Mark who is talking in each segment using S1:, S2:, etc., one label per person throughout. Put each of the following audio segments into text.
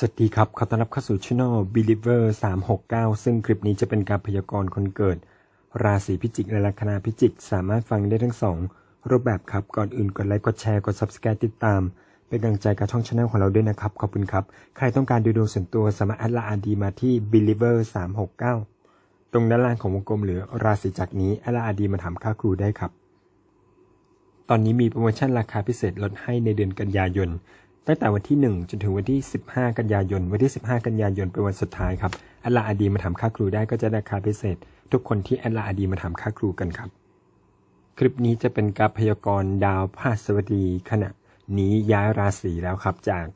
S1: สวัสดีครับ ขอต้อนรับเข้าสู่ช่อง Believer 369 ซึ่งคลิปนี้จะเป็นการพยากรณ์คนเกิด ราศีพิจิกและลัคนาพิจิก สามารถฟังได้ทั้งสองรูปแบบครับ ก่อนอื่นกดไลค์ กดแชร์ กด Subscribe ติดตาม เป็นกำลังใจกับช่องช anel ของเราด้วยนะครับ ขอบคุณครับ ใครต้องการดูดวงส่วนตัวสามารถแอดไลน์ดีมาที่ Believer 369 ตรงด้านล่างของวงกลมหรือราศีจักนี้แอดไลน์ดีมาถามค่าครูได้ครับ ตอนนี้มีโปรโมชั่นราคาพิเศษลดให้ในเดือนกันยายน ตั้งแต่วันที่ 1 จนถึงวันที่ 15 กันยายน วันที่ 15 กันยายนเป็นวันสุดท้ายครับแอดลาอาดีมาถามค่าครูได้ก็จะได้ราคาพิเศษ ทุกคนที่แอดลาอาดีมาถามค่าครูกันครับ คลิปนี้จะเป็นการพยากรณ์ดาวพฤหัสบดีขณะนี้ย้ายราศีแล้วครับ จาก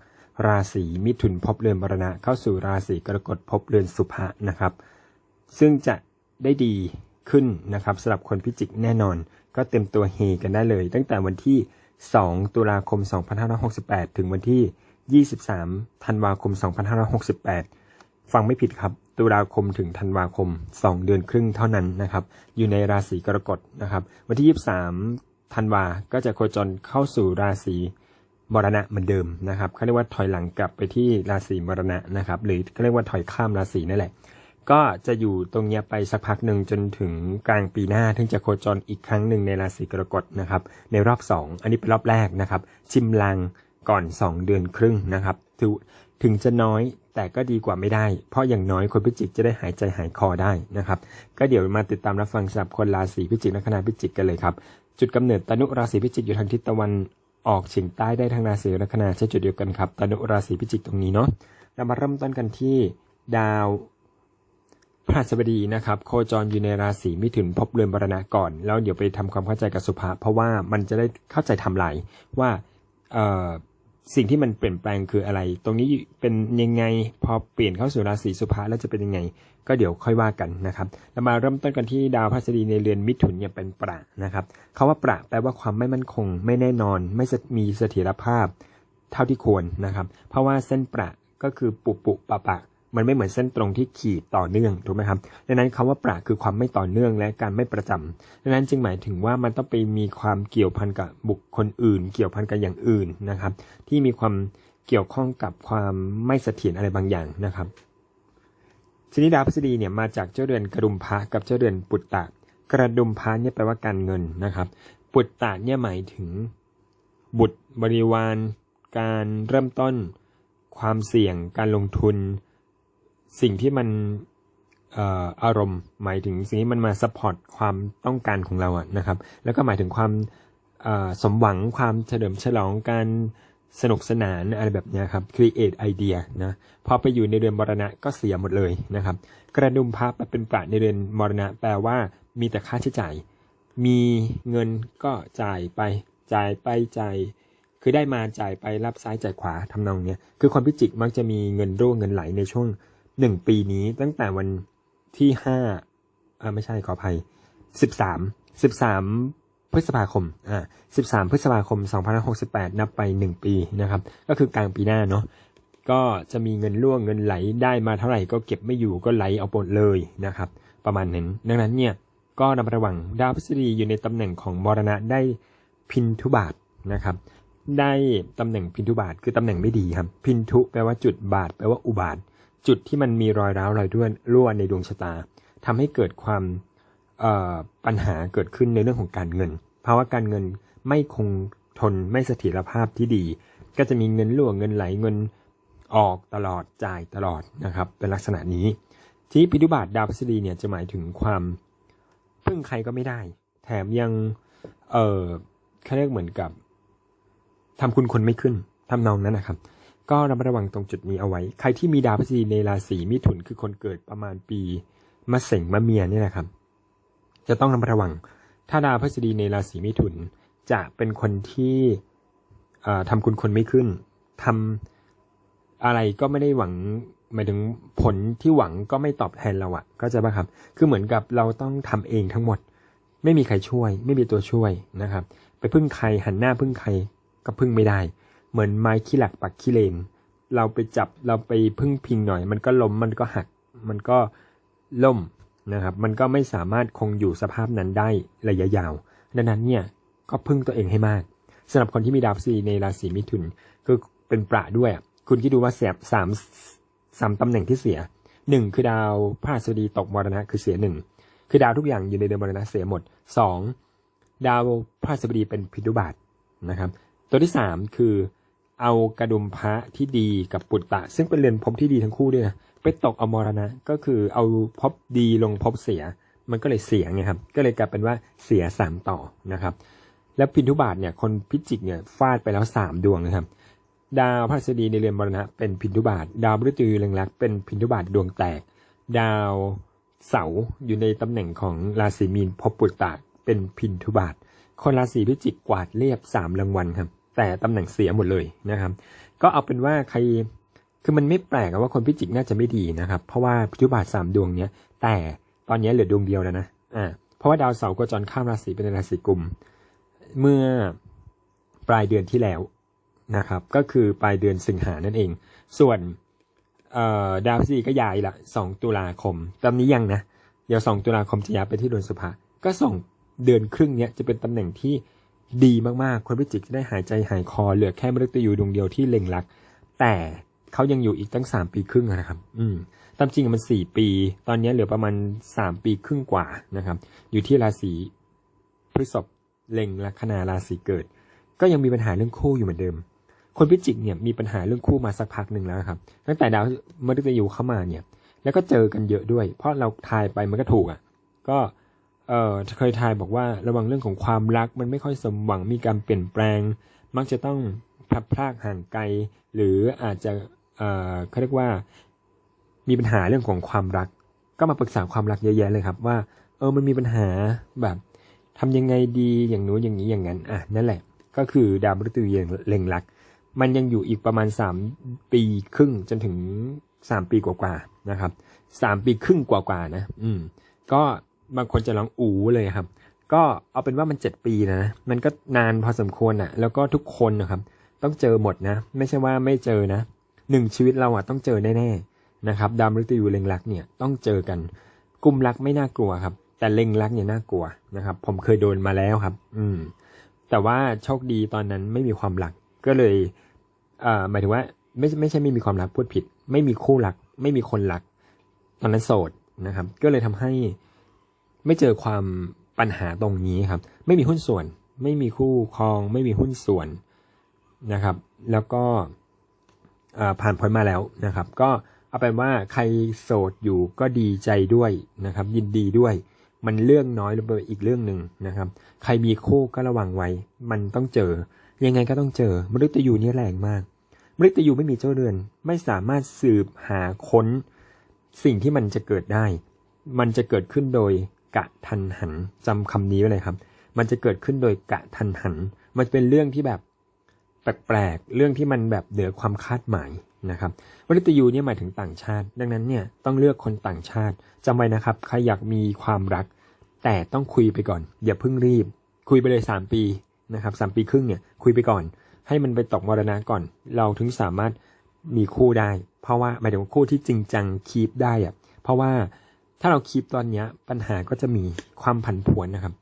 S1: ราศีมิถุนภพเรือนมรณะเข้าสู่ราศีกรกฎภพเรือนสุภะนะครับ ซึ่งจะได้ดีขึ้นนะครับสำหรับคนพิจิกแน่นอน ก็เต็มตัวเฮกันได้เลย ตั้งแต่วันที่ 2 ตุลาคม 2568 ถึงวันที่ 23 ธันวาคม 2568 ฟังไม่ผิดครับ ตุลาคมถึงธันวาคม 2 เดือนครึ่งเท่านั้นนะครับ อยู่ในราศีกรกฎนะครับ วันที่ 23 ธันวาก็จะโคจรเข้าสู่ราศีมรณะเหมือนเดิมนะครับเขาเรียกว่าถอยหลังกลับไปที่ราศีมรณะนะครับ หรือเขาเรียกว่าถอยข้ามราศีนั่นแหละ ก็จะอยู่ตรงเนี้ยไปสักพักหนึ่งจนถึงกลางปีหน้าถึงจะโคจรอีกครั้งหนึ่งในราศีกรกฎนะครับในรอบ 2 อันนี้เป็นรอบแรกนะครับ ชิมลังก่อน 2 เดือนครึ่งนะครับถึงถึงจะน้อยแต่ก็ดีกว่าไม่ได้ เพราะอย่างน้อยคนพิจิกจะได้หายใจหายคอได้นะครับ ก็เดี๋ยวมาติดตามรับฟังสำหรับคนราศีพิจิกและคณะพิจิกกันเลยครับ จุดกำเนิดตนุราศีพิจิกอยู่ทางทิศตะวันออกเฉียงใต้ได้ทางราศีลัคนาใช้จุดเดียวกันครับตนุราศีพิจิกตรงนี้เนาะเรามาเริ่มต้นกันที่ดาว พฤหัสบดีนะครับ โคจรอยู่ในราศีมิถุนภพเรือนบรณะก่อน แล้วเดี๋ยวไปทำความเข้าใจกับสุภาเพราะว่ามันจะได้เข้าใจทำลายว่าสิ่งที่มันเปลี่ยนแปลงคืออะไร ตรงนี้เป็นยังไงพอเปลี่ยนเข้าสู่ราศีสุภาแล้วจะเป็นยังไง ก็เดี๋ยวค่อยว่ากันนะครับเรามาเริ่มต้นกันที่ดาวพฤหัสบดีในเรือนมิถุนเนี่ยเป็นประนะครับคาว่าประแปลว่าความไม่มั่นคง ไม่แน่นอน ไม่มีเสถียรภาพเท่าที่ควรนะครับ เพราะว่าเส้นประก็คือปุปุปะปะ มันไม่เหมือนเส้นตรงที่ขีดต่อเนื่องถูกไหมครับดังนั้นคำว่าประคือความไม่ต่อเนื่องและการไม่ประจำดังนั้นจึงหมายถึงว่ามันต้องไปมีความเกี่ยวพันกับบุคคลอื่น เกี่ยวพันกับอย่างอื่นนะครับ ที่มีความเกี่ยวข้องกับความไม่เสถียรอะไรบางอย่างนะครับทีนี้ดาวพฤษฎีเนี่ยมาจากเจ้าเดือนกระดุมพระกับเจ้าเดือนปุตตะ กระดุมพระเนี่ยแปลว่าการเงินนะครับ ปุตตะเนี่ยหมายถึง บุตรบริวาร การเริ่มต้น ความเสี่ยง การลงทุน สิ่งที่มันอารมณ์หมายถึงสิ่งที่มันมาซัพพอร์ตความต้องการของเราอะนะครับ แล้วก็หมายถึงความสมหวังความเฉลิมฉลองการสนุกสนานอะไรแบบนี้ครับ create idea นะพอไปอยู่ในเดือนมรณะก็เสียหมดเลยนะครับ กระดุมพับเป็นประในเดือนมรณะ แปลว่ามีแต่ค่าใช้จ่าย มีเงินก็จ่ายไปจ่ายไปจ่ายคือได้มาจ่ายไปรับซ้ายจ่ายขวาทำนองเนี้ยคือคนพิจิกมักจะมีเงินร่วงเงินไหลในช่วง หนึ่งปีนี้ตั้งแต่วันที่ห้าอ่าไม่ใช่ขออภัยสิบสามสิบสามพฤษภาคม อ่าสิบสามพฤษภาคมสองพันหกสิบแปดนับไปหนึ่งปีนะครับ ก็คือกลางปีหน้าเนาะ ก็จะมีเงินร่วงเงินไหลได้มาเท่าไหร่ก็เก็บไม่อยู่ก็ไหลเอาหมดเลยนะครับ ประมาณนั้น ดังนั้นเนี่ย ก็ระมัดระวังดาวพฤษฎีอยู่ในตำแหน่งของมรณะได้พินทุบาทนะครับ ได้ตำแหน่งพินทุบาทคือตำแหน่งไม่ดีครับ พินทุแปลว่าจุดบาทแปลว่าอุบาท จุดที่มันมีรอยร้าวรอยด้วนรั่วในดวงชะตาทำให้เกิดความปัญหาเกิดขึ้นในเรื่องของการเงิน ภาวะการเงินไม่คงทนไม่เสถียรภาพที่ดี ก็จะมีเงินรั่วเงินไหลเงินออกตลอดจ่ายตลอดนะครับ เป็นลักษณะนี้ ที่พิทุบาทดาวพฤษฎีเนี่ยจะหมายถึงความพึ่งใครก็ไม่ได้ แถมยังเออเขาเรียกเหมือนกับทำคุณคนไม่ขึ้นทำนองนั้นนะครับ ก็ระมัดระวังตรงจุดนี้เอาไว้ ใครที่มีดาวพฤษฎีในราศีมิถุนคือคนเกิดประมาณปีมะเสงมะเมียเนี่ยนะครับ จะต้องระมัดระวัง ถ้าดาวพฤษฎีในราศีมิถุนจะเป็นคนที่เอ่อทำคุณคนไม่ขึ้นทำอะไรก็ไม่ได้หวังหมายถึงผลที่หวังก็ไม่ตอบแทนเราอะก็จะป่ะครับ คือเหมือนกับเราต้องทำเองทั้งหมด ไม่มีใครช่วย ไม่มีตัวช่วยนะครับ ไปพึ่งใครหันหน้าพึ่งใครก็พึ่งไม่ได้ เหมือนไม้ขี้หลักปักขี้เลน เราไปจับเราไปพึ่งพิงหน่อย มันก็ล้มมันก็หัก มันก็ล่มนะครับ มันก็ไม่สามารถคงอยู่สภาพนั้นได้ระยะยาว ดังนั้นเนี่ยก็พึ่งตัวเองให้มากสำหรับคนที่มีดาวพฤษฎีในราศีมิถุนคือเป็นประด้วย คุณคิดดูว่าเสียสามสามตำแหน่งที่เสียหนึ่งคือดาวพระราชดีตกมรณะคือเสียหนึ่งคือดาวทุกอย่างอยู่ในเดือนมรณะเสียหมดสองดาวพระราชดีเป็นพิทุบาทนะครับ ตัวที่สามคือ เอากระดุมพระที่ดีกับปุตตะ ซึ่งเป็นเรือนภพที่ดีทั้งคู่ด้วยนะไปตกอมรณะ ก็คือเอาภพดีลงภพเสีย มันก็เลยเสียไงครับ ก็เลยกลายเป็นว่าเสียสามต่อนะครับ แล้วพินทุบาทเนี่ยคนพิจิกเนี่ยฟาดไปแล้วสามดวงนะครับ ดาวพฤหัสบดีในเรือนมรณะ เป็นพินทุบาท ดาวมฤตยูเล็งลักษณ์เป็นพินทุบาทดวงแตก ดาวเสาอยู่ในตำแหน่งของราศีมีนพบปุตตะเป็นพินทุบาท คนราศีพิจิกกวาดเรียบสามรางวัลครับ แต่ตำแหน่งเสียหมดเลยนะครับ ก็เอาเป็นว่าใครคือมันไม่แปลกอะว่าคนพิจิกน่าจะไม่ดีนะครับ เพราะว่าพิทุบาทสามดวงเนี้ยแต่ตอนนี้เหลือดวงเดียวแล้วนะอ่าเพราะว่าดาวเสาร์ก็จรข้ามราศีเป็นราศีกุม เมื่อปลายเดือนที่แล้วนะครับ ก็คือปลายเดือนสิงหานั่นเอง ส่วนดาวพฤหัสก็ย้ายละสองตุลาคมตอนนี้ยังนะเดี๋ยวสองตุลาคมจะย้ายไปที่ดวงสุภาก็สองเดือนครึ่งเนี้ยจะเป็นตำแหน่งที่ ดีมากๆ คนพิจิกจะได้หายใจหายคอเหลือแค่มฤตยูดวงเดียวที่เล็งรัก แต่เขายังอยู่อีกตั้งสามปีครึ่งนะครับ อืม ตามจริงมันสี่ปี ตอนนี้เหลือประมาณสามปีครึ่งกว่านะครับ อยู่ที่ราศีพฤษภเล็งลัคนาราศีเกิด ก็ยังมีปัญหาเรื่องคู่อยู่เหมือนเดิม คนพิจิกเนี่ยมีปัญหาเรื่องคู่มาสักพักหนึ่งแล้วครับ ตั้งแต่ดาวมฤตยูเข้ามาเนี่ย แล้วก็เจอกันเยอะด้วย เพราะเราทายไปมันก็ถูกอะ ก็ เออเคยทายบอกว่าระวังเรื่องของความรักมันไม่ค่อยสมหวังมีการเปลี่ยนแปลง มักจะต้องพลัดพรากห่างไกล หรืออาจจะเออเขาเรียกว่า มีปัญหาเรื่องของความรัก ก็มาปรึกษาความรักเยอะแยะเลยครับว่า เออมันมีปัญหาแบบทำยังไงดีอย่างนู้นอย่างนี้อย่างนั้นอะนั่นแหละ ก็คือดาวมฤตยูเล็งรัก มันยังอยู่อีกประมาณสามปีครึ่งจนถึงสามปีกว่าๆนะครับสามปีครึ่งกว่าๆนะ อืม ก็ บางคนจะร้องอูเลยครับ ก็เอาเป็นว่ามันเจ็ดปีนะ มันก็นานพอสมควรอะ แล้วก็ทุกคนนะครับ ต้องเจอหมดนะ ไม่ใช่ว่าไม่เจอนะหนึ่งชีวิตเราอะต้องเจอแน่ๆนะครับ ดามฤตยูเล็งรักเนี่ยต้องเจอกันกลุ่มรักไม่น่ากลัวครับ แต่เล็งรักเนี่ยน่ากลัวนะครับ ผมเคยโดนมาแล้วครับ อืม แต่ว่าโชคดีตอนนั้นไม่มีความรักก็เลยเอ่อหมายถึงว่าไม่ไม่ใช่ไม่มีความรักพูดผิด ไม่มีคู่รัก ไม่มีคนรัก ตอนนั้นโสดนะครับ ก็เลยทำให้ ไม่เจอความปัญหาตรงนี้ครับ ไม่มีหุ้นส่วน ไม่มีคู่ครอง ไม่มีหุ้นส่วนนะครับ แล้วก็ผ่านพ้นมาแล้วนะครับ ก็เอาเป็นว่าใครโสดอยู่ก็ดีใจด้วยนะครับ ยินดีด้วย มันเรื่องน้อยลงไปอีกเรื่องหนึ่งนะครับ ใครมีคู่ก็ระวังไว้ มันต้องเจอ ยังไงก็ต้องเจอมฤตยูนี่แรงมากมฤตยูไม่มีเจ้าเรือน ไม่สามารถสืบหาค้น สิ่งที่มันจะเกิดได้ มันจะเกิดขึ้นโดย กะทันหันจำคำนี้ไว้เลยครับ มันจะเกิดขึ้นโดยกะทันหัน มันเป็นเรื่องที่แบบแปลกๆ เรื่องที่มันแบบเหนือความคาดหมายนะครับมฤตยูเนี่ยหมายถึงต่างชาติ ดังนั้นเนี่ยต้องเลือกคนต่างชาติจำไว้นะครับ ใครอยากมีความรัก แต่ต้องคุยไปก่อน อย่าเพิ่งรีบ คุยไปเลยสามปีนะครับสามปีครึ่งเนี่ยคุยไปก่อน ให้มันไปตกมรณะก่อน เราถึงสามารถมีคู่ได้ เพราะว่าหมายถึงคู่ที่จริงจังคีปได้อะเพราะว่า ถ้าเราคีปตอนนี้ปัญหาก็จะมีความผันผวนนะครับ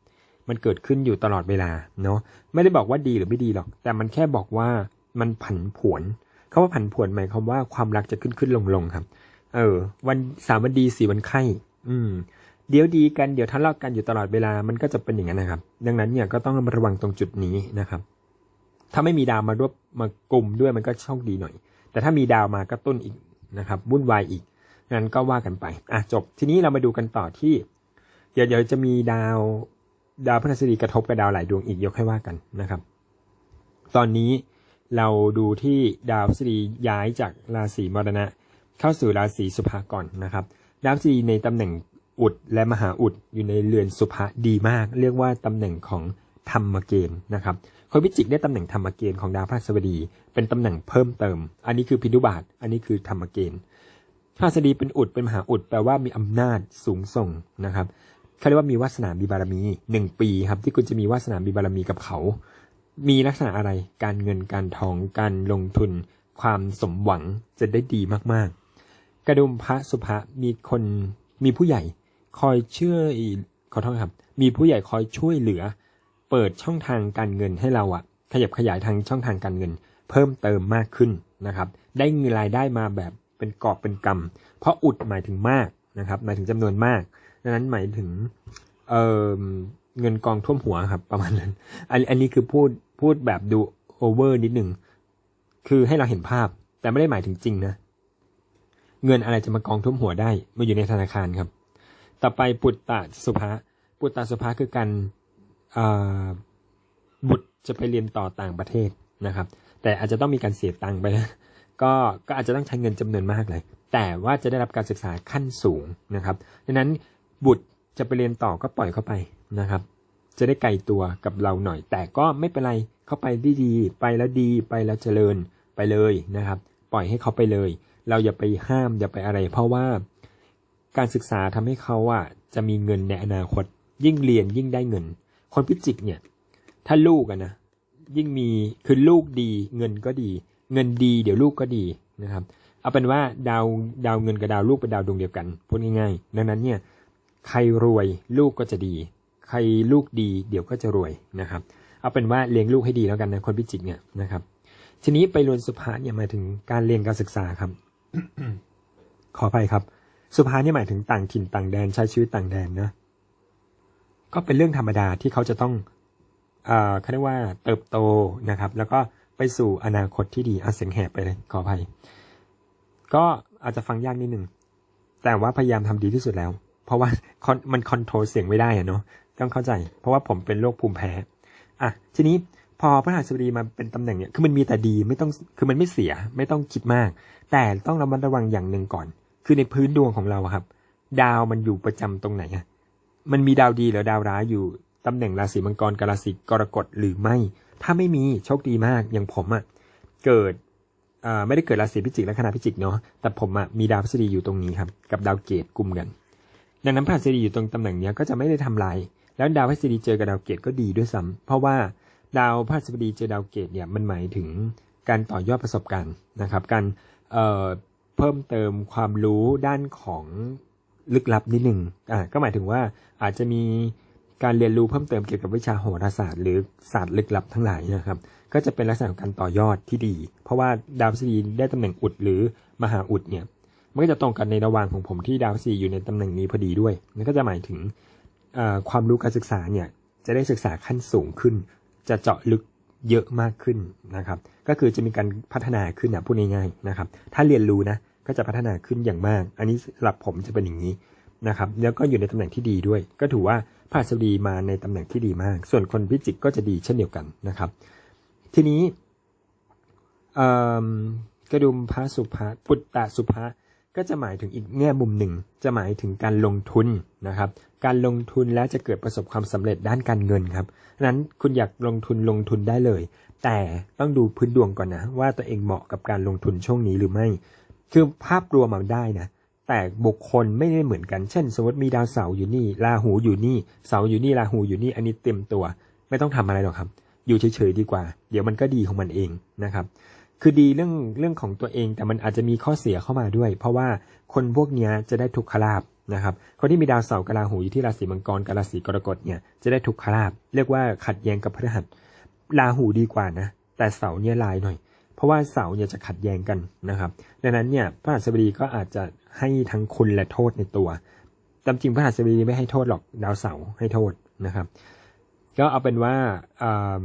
S1: มันเกิดขึ้นอยู่ตลอดเวลาเนาะไม่ได้บอกว่าดีหรือไม่ดีหรอก แต่มันแค่บอกว่ามันผันผวนคาว่าผันผวนหมายความว่าความรักจะขึ้นขึ้นลงลงครับ เออ วันสามวันดีสี่วันไข้อืม เดี๋ยวดีกันเดี๋ยวทะเลาะกันอยู่ตลอดเวลามันก็จะเป็นอย่างนั้นนะครับ ดังนั้นเนี่ยก็ต้องระวังตรงจุดนี้นะครับ ถ้าไม่มีดาวมารวบมากลุ่มด้วยมันก็โชคดีหน่อย แต่ถ้ามีดาวมากระตุ้นอีกนะครับวุ่นวายอีก งั้นก็ว่ากันไปอะจบทีนี้เรามาดูกันต่อที่ เดี๋ยวเดี๋ยวจะมีดาวดาวพฤหัสบดีกระทบกับดาวหลายดวงอีกยกให้ว่ากันนะครับ ตอนนี้เราดูที่ดาวพฤหัสบดีย้ายจากราศีมรณะ เข้าสู่ราศีสุภาก่อนนะครับ ดาวพฤหัสบดีในตำแหน่งอุดและมหาอุดอยู่ในเรือนสุภาดีมาก เรียกว่าตำแหน่งของธรรมเกณฑ์นะครับคนพิจิกได้ตำแหน่งธรรมเกณฑ์ของดาวพฤหัสบดี เป็นตำแหน่งเพิ่มเติม อันนี้คือพินุบาต อันนี้คือธรรมเกณฑ์ พฤหัสบดีเป็นอุดเป็นมหาอุดแปลว่ามีอำนาจสูงส่งนะครับเขาเรียกว่ามีวาสนามีบารมีหนึ่งปีครับ ที่คุณจะมีวาสนามีบารมีกับเขา มีลักษณะอะไรการเงินการทองการลงทุน ความสมหวังจะได้ดีมากๆ กระดุมพระสุภะมีคนมีผู้ใหญ่ คอยเชื่อขอโทษครับ มีผู้ใหญ่คอยช่วยเหลือ เปิดช่องทางการเงินให้เราอะขยับขยายทางช่องทางการเงิน เพิ่มเติมมากขึ้นนะครับ ได้เงินรายได้มาแบบ เป็นกอบเป็นกำเพราะอุดหมายถึงมากนะครับ หมายถึงจำนวนมากดังนั้นหมายถึงเออเงินกองท่วมหัวครับ ประมาณนั้นอันอันนี้คือพูดพูดแบบดูโอเวอร์นิดหนึ่งคือให้เราเห็นภาพ แต่ไม่ได้หมายถึงจริงนะเงินอะไรจะมากองท่วมหัวได้มาอยู่ในธนาคารครับ ต่อไปปุตตะสุภาปุตตะสุภาคือการบุตรจะไปเรียนต่อต่างประเทศนะครับ แต่อาจจะต้องมีการเสียตังค์ไปนะ ก็ก็อาจจะต้องใช้เงินจำนวนมากเลย แต่ว่าจะได้รับการศึกษาขั้นสูงนะครับดังนั้นบุตรจะไปเรียนต่อก็ปล่อยเข้าไปนะครับ จะได้ไกลตัวกับเราหน่อย แต่ก็ไม่เป็นไรเข้าไปด้ดีไปแล้วดีไปแล้วเจริญไปเลยนะครับ ปล่อยให้เขาไปเลย เราอย่าไปห้ามอย่าไปอะไร เพราะว่าการศึกษาทำให้เขาอะจะมีเงินในอนาคต ยิ่งเรียนยิ่งได้เงิน คนพิจิกเนี่ย ถ้าลูกอะนะยิ่งมีคือลูกดีเงินก็ดี เงินดีเดี๋ยวลูกก็ดีนะครับ เอาเป็นว่าดาวดาวเงินกับดาวลูกเป็นดาวดวงเดียวกันพูดง่ายๆดังนั้นเนี่ยใครรวยลูกก็จะดี ใครลูกดีเดี๋ยวก็จะรวยนะครับ เอาเป็นว่าเลี้ยงลูกให้ดีแล้วกันนะคนพิจิกเนี่ยนะครับทีนี้ไปรียนสุภาเนี่ยหมายถึงการเรียนการศึกษาครับ ขออภัยครับ สุภาเนี่ยหมายถึงต่างถิ่นต่างแดนใช้ชีวิตต่างแดนนะก็เป็นเรื่องธรรมดาที่เขาจะต้องเอ่อเขาเรียกว่าเติบโตนะครับ แล้วก็ ไปสู่อนาคตที่ดีอาเสียงแหบไปเลยขออภัย ก็อาจจะฟังยากนิดหนึ่ง แต่ว่าพยายามทำดีที่สุดแล้ว เพราะว่ามันคอนโทรลเสียงไม่ได้อะเนาะต้องเข้าใจ เพราะว่าผมเป็นโรคภูมิแพ้อะทีนี้พอพระหัสบดีมาเป็นตำแหน่งเนี่ยคือมันมีแต่ดีไม่ต้องคือมันไม่เสียไม่ต้องคิดมาก แต่ต้องระมัดระวังอย่างหนึ่งก่อน คือในพื้นดวงของเราครับ ดาวมันอยู่ประจำตรงไหนอะมันมีดาวดีหรือดาวร้ายอยู่ตำแหน่งราศีมังกรกับราศีกรกฎหรือไม่ ถ้าไม่มีโชคดีมากอย่างผมอะเกิดไม่ได้เกิดราศีพิจิกและคณะพิจิกเนาะแต่ผมอะมีดาวพฤษฎีอยู่ตรงนี้ครับกับดาวเกตกลุ่มกันดังนั้นพฤหัสบดีอยู่ตรงตำแหน่งเนี้ยก็จะไม่ได้ทำลายแล้วดาวพฤหัสบดีเจอกับดาวเกตก็ดีด้วยซ้ำเพราะว่าดาวพฤหัสบดีเจอดาวเกตเนี่ยมันหมายถึงการต่อยอดประสบการณ์นะครับการเเพิ่มเติมความรู้ด้านของลึกลับนิดหนึ่งอ่าก็หมายถึงว่าอาจจะมี การเรียนรู้เพิ่มเติมเกี่ยวกับวิชาโหราศาสตร์หรือศาสตร์ลึกลับทั้งหลายนะครับ ก็จะเป็นลักษณะของการต่อยอดที่ดี เพราะว่าดาวพฤหัสบดีได้ตำแหน่งอุดหรือมหาอุดเนี่ยมันก็จะตรงกันในระหว่างของผมที่ดาวพฤหัสบดีอยู่ในตำแหน่งนี้พอดีด้วยนั่นก็จะหมายถึงความรู้การศึกษาเนี่ยจะได้ศึกษาขั้นสูงขึ้น จะเจาะลึกเยอะมากขึ้นนะครับ ก็คือจะมีการพัฒนาขึ้นนะพูดง่ายๆนะครับ ถ้าเรียนรู้นะก็จะพัฒนาขึ้นอย่างมาก อันนี้สำหรับผมจะเป็นอย่างนี้ นะครับแล้วก็อยู่ในตำแหน่งที่ดีด้วย ก็ถือว่าพระหัสดีมาในตำแหน่งที่ดีมาก ส่วนคนพิจิกก็จะดีเช่นเดียวกันนะครับ ทีนี้กระดุมพระสุภาปุตตะสุภาก็จะหมายถึงอีกแง่มุมหนึ่ง จะหมายถึงการลงทุนนะครับ การลงทุนแล้วจะเกิดประสบความสำเร็จด้านการเงินครับนั้นคุณอยากลงทุนลงทุนได้เลย แต่ต้องดูพื้นดวงก่อนนะ ว่าตัวเองเหมาะกับการลงทุนช่วงนี้หรือไม่ คือภาพรวมมันได้นะ แต่บุคคลไม่ได้เหมือนกัน เช่น สมมติมีดาวเสาร์อยู่นี่ ราหูอยู่นี่ เสาร์อยู่นี่ ราหูอยู่นี่ อันนี้เต็มตัว ไม่ต้องทำอะไรหรอกครับ อยู่เฉยๆดีกว่า เดี๋ยวมันก็ดีของมันเองนะครับ คือดีเรื่องเรื่องของตัวเอง แต่มันอาจจะมีข้อเสียเข้ามาด้วย เพราะว่าคนพวกนี้จะได้ทุกขลาบนะครับ คนที่มีดาวเสาร์กับราหูอยู่ที่ราศีมังกรกับราศีกรกฎเนี่ย จะได้ทุกขลาบ เรียกว่าขัดแย้งกับพฤหัส ราหูดีกว่านะ แต่เสาร์เนี่ยลายหน่อยเพราะว่าเสาร์เนี่ยจะขัดแย้งกันนะครับ ดังนั้นเนี่ยพระหัสบดีก็อาจจะ ให้ทั้งคุณและโทษในตัว ตามจริงพระหัสบดีไม่ให้โทษหรอกดาวเสาร์ให้โทษนะครับ ก็เอาเป็นว่าา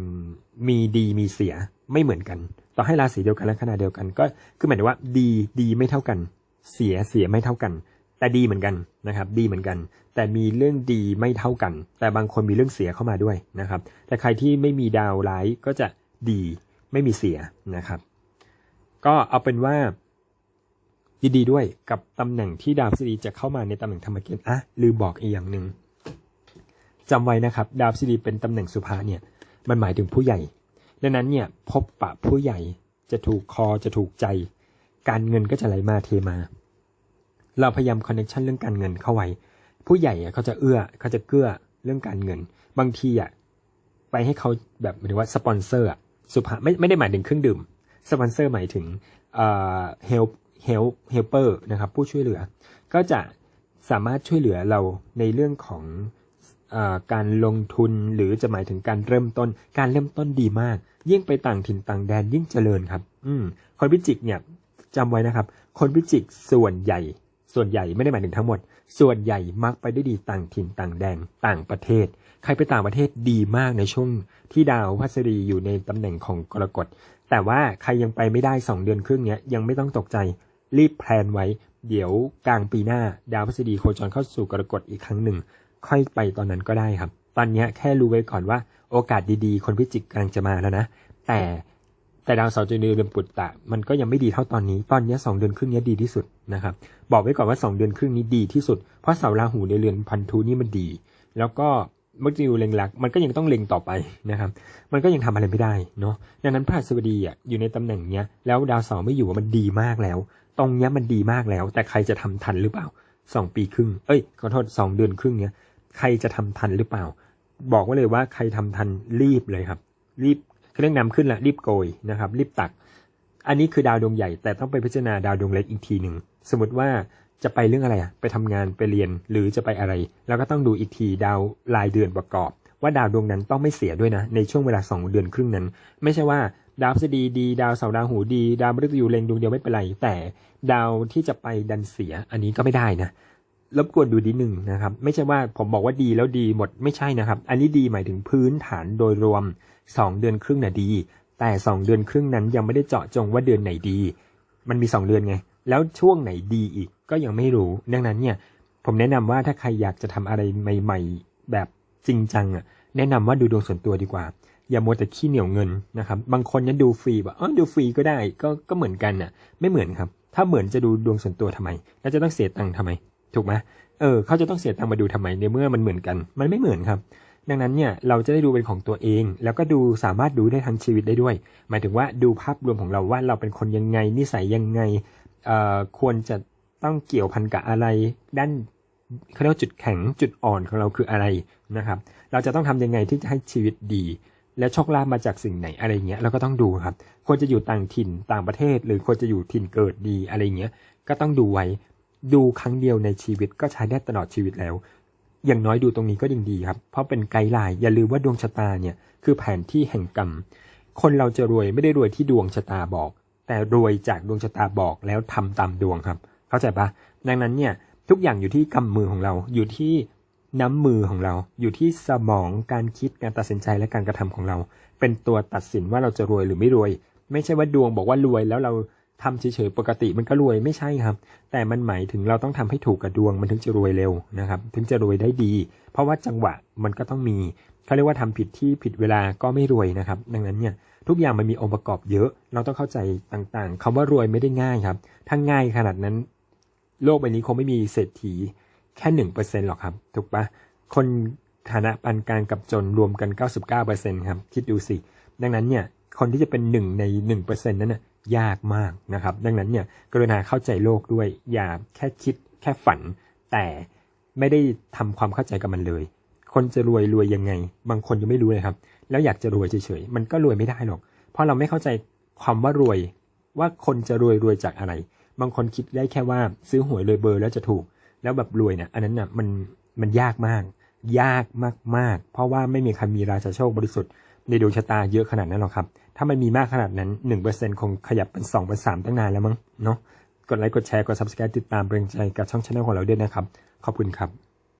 S1: มีดีมีเสียไม่เหมือนกัน ต่อให้ราศีเดียวกันและขนาดเดียวกัน ก็คือหมายถึงว่าดีดีไม่เท่ากัน เสียเสียไม่เท่ากัน แต่ดีเหมือนกันนะครับ ดีเหมือนกัน แต่มีเรื่องดีไม่เท่ากัน แต่บางคนมีเรื่องเสียเข้ามาด้วยนะครับ แต่ใครที่ไม่มีดาวร้ายก็จะดีไม่มีเสียนะครับ ก็เอาเป็นว่า ยินดีด้วยกับตำแหน่งที่ดาวพฤหัสจะเข้ามาในตำแหน่งธรรมเกณฑ์อะลืมบอกอีกอย่างหนึ่งจำไว้นะครับ ดาวพฤหัสเป็นตำแหน่งสุภาเนี่ยมันหมายถึงผู้ใหญ่ดังนั้นเนี่ยพบปะผู้ใหญ่จะถูกคอจะถูกใจ การเงินก็จะไหลมาเทมา เราพยายามคอนเนคชันเรื่องการเงินเข้าไว้ ผู้ใหญ่เขาจะเอื้อเขาจะเกื้อเรื่องการเงิน บางทีอะไปให้เขาแบบหมายถึงว่าสปอนเซอร์อะสุภาไม่ไม่ได้หมายถึงเครื่องดื่มสปอนเซอร์หมายถึงเอ่อ help help helper นะครับผู้ช่วยเหลือ ก็จะสามารถช่วยเหลือเราในเรื่องของอการลงทุนหรือจะหมายถึงการเริ่มต้น การเริ่มต้นดีมาก ยิ่งไปต่างถิ่นต่างแดนยิ่งเจริญครับ อืมคนพิจิกเนี่ยจำไว้นะครับ คนพิจิกส่วนใหญ่ ส่วนใหญ่ไม่ได้หมายถึงทั้งหมด ส่วนใหญ่มักไปได้ดีต่างถิ่นต่างแดนต่างประเทศ ใครไปต่างประเทศดีมากในช่วงที่ดาวพัสรีอยู่ในตำแหน่งของกรกฎแต่ว่าใครยังไปไม่ได้ 2 เดือนครึ่งเนี้ยยังไม่ต้องตกใจ รีบแพลนไว้ เดี๋ยวกลางปีหน้าดาวพฤษฎีโคจรเข้าสู่กรกฎอีกครั้งหนึ่ง ค่อยไปตอนนั้นก็ได้ครับ ตอนนี้แค่รู้ไว้ก่อนว่าโอกาสดีๆ คนพิจิกกำลังจะมาแล้วนะ แต่แต่ดาวเสาร์จะในเดือนปุตตะมันก็ยังไม่ดีเท่าตอนนี้ ตอนนี้สองเดือนครึ่งนี้ดีที่สุดนะครับ บอกไว้ก่อนว่าสองเดือนครึ่งนี้ดีที่สุด เพราะเสาราหูในเรือนพันธุนี่มันดี แล้วก็เมื่อจิวเล็งลัก มันก็ยังต้องเล็งต่อไปนะครับ มันก็ยังทำอะไรไม่ได้เนาะ ดังนั้นพระสบดีอะอยู่ในตำแหน่งเนี้ย แล้วดาวเสาร์ไม่อยู่มันดีมากแล้ว ตรงเนี้ยมันดีมากแล้ว แต่ใครจะทำทันหรือเปล่าสองปีครึ่ง เอ้ยขอโทษสองเดือนครึ่งเนี้ยใครจะทำทันหรือเปล่า บอกไว้เลยว่าใครทำทันรีบเลยครับ รีบเครื่องนำขึ้นละรีบโกยนะครับ รีบตัก อันนี้คือดาวดวงใหญ่ แต่ต้องไปพิจารณาดาวดวงเล็กอีกทีหนึ่งสมมติว่าจะไปเรื่องอะไรอะไปทำงานไปเรียนหรือจะไปอะไร แล้วก็ต้องดูอีกทีดาวรายเดือนประกอบ ว่าดาวดวงนั้นต้องไม่เสียด้วยนะ ในช่วงเวลา 2 เดือนครึ่งนั้น ไม่ใช่ว่า ดาวพฤษฎีดี ดาวเสาร์ดาวหูดี ดาวมฤตยูเล็งดวงเดียวไม่เป็นไร แต่ดาวที่จะไปดันเสียอันนี้ก็ไม่ได้นะรบกวนดูดีหนึ่งนะครับ ไม่ใช่ว่าผมบอกว่าดีแล้วดีหมดไม่ใช่นะครับ อันนี้ดีหมายถึงพื้นฐานโดยรวม 2 เดือนครึ่งน่ะดี แต่ 2 เดือนครึ่งนั้นยังไม่ได้เจาะจงว่าเดือนไหนดี มันมี 2 เดือนไง แล้วช่วงไหนดีอีกก็ยังไม่รู้ ดังนั้นเนี่ยผมแนะนำว่าถ้าใครอยากจะทำอะไรใหม่ ๆ แบบจริงจังอะแนะนำว่าดูดวงส่วนตัวดีกว่า อย่ามัวแต่ขี้เหนียวเงินนะครับ บางคนเนี่ยดูฟรีแบบอ๋อดูฟรีก็ได้ก็ก็เหมือนกันน่ะ ไม่เหมือนครับ ถ้าเหมือนจะดูดวงส่วนตัวทำไม แล้วจะต้องเสียตังค์ทำไม ถูกไหมเออเขาจะต้องเสียตังค์มาดูทำไมในเมื่อมันเหมือนกัน มันไม่เหมือนครับ ดังนั้นเนี่ยเราจะได้ดูเป็นของตัวเอง แล้วก็ดูสามารถดูได้ทั้งชีวิตได้ด้วย หมายถึงว่าดูภาพรวมของเราว่าเราเป็นคนยังไงนิสัยยังไงเอ่อควรจะต้องเกี่ยวพันกับอะไรด้านเขาเรียกว่าจุดแข็งจุดอ่อนของเราคืออะไรนะครับ เราจะต้องทำยังไงที่จะให้ชีวิตดี และโชคลาภมาจากสิ่งไหนอะไรเงี้ยเราก็ต้องดูครับควรจะอยู่ต่างถิ่นต่างประเทศ หรือควรจะอยู่ถิ่นเกิดดีอะไรเงี้ยก็ต้องดูไว้ดูครั้งเดียวในชีวิตก็ใช้ได้ตลอดชีวิตแล้ว อย่างน้อยดูตรงนี้ก็ยังดีครับ เพราะเป็นไกด์ไลน์อย่าลืมว่าดวงชะตาเนี่ยคือแผนที่แห่งกรรม คนเราจะรวยไม่ได้รวยที่ดวงชะตาบอก แต่รวยจากดวงชะตาบอกแล้วทำตามดวงครับ เข้าใจปะดังนั้นเนี่ยทุกอย่างอยู่ที่กำมือของเราอยู่ที่ น้ำมือของเรา อยู่ที่สมองการคิดการตัดสินใจและการกระทำของเรา เป็นตัวตัดสินว่าเราจะรวยหรือไม่รวย ไม่ใช่ว่าดวงบอกว่ารวยแล้วเราทำเฉยๆปกติมันก็รวยไม่ใช่ครับ แต่มันหมายถึงเราต้องทำให้ถูกกับดวงมันถึงจะรวยเร็วนะครับ ถึงจะรวยได้ดี เพราะว่าจังหวะมันก็ต้องมีเขาเรียกว่าทำผิดที่ผิดเวลาก็ไม่รวยนะครับ ดังนั้นเนี่ยทุกอย่างมันมีองค์ประกอบเยอะ เราต้องเข้าใจต่างๆคำว่ารวยไม่ได้ง่ายครับถ้าง่ายขนาดนั้น โลกใบนี้คงไม่มีเศรษฐี แค่หนึ่งเปอร์เซ็นหรอกครับ ถูกปะคนฐานะปานกลางกับจนรวมกัน 99%ครับ คิดดูสิ ดังนั้นเนี่ย คนที่จะเป็นหนึ่งใน 1%นั้นน่ะยากมากนะครับ ดังนั้นเนี่ย กรุณาเข้าใจโลกด้วย อย่าแค่คิดแค่ฝัน แต่ไม่ได้ทำความเข้าใจกับมันเลย คนจะรวยรวยยังไง บางคนยังไม่รู้เลยครับ แล้วอยากจะรวยเฉยๆ มันก็รวยไม่ได้หรอก เพราะเราไม่เข้าใจความว่ารวย ว่าคนจะรวยรวยจากอะไร บางคนคิดได้แค่ว่าซื้อหวยรวยเบอร์แล้วจะถูก แล้วแบบรวยเนี่ยอันนั้นน่ะมันมันยากมาก ยากมากๆ เพราะว่าไม่มีใครมีราชาโชคบริสุทธิ์ในดวงชะตาเยอะขนาดนั้นหรอกครับ ถ้ามันมีมากขนาดนั้น 1%คงขยับเป็น2เป็น3ตั้งนานแล้วมั้งเนาะกดไลค์กดแชร์กด subscribe ติดตามเป็นกำลังใจกับช่องช anel ของเราด้วยนะครับ ขอบคุณครับ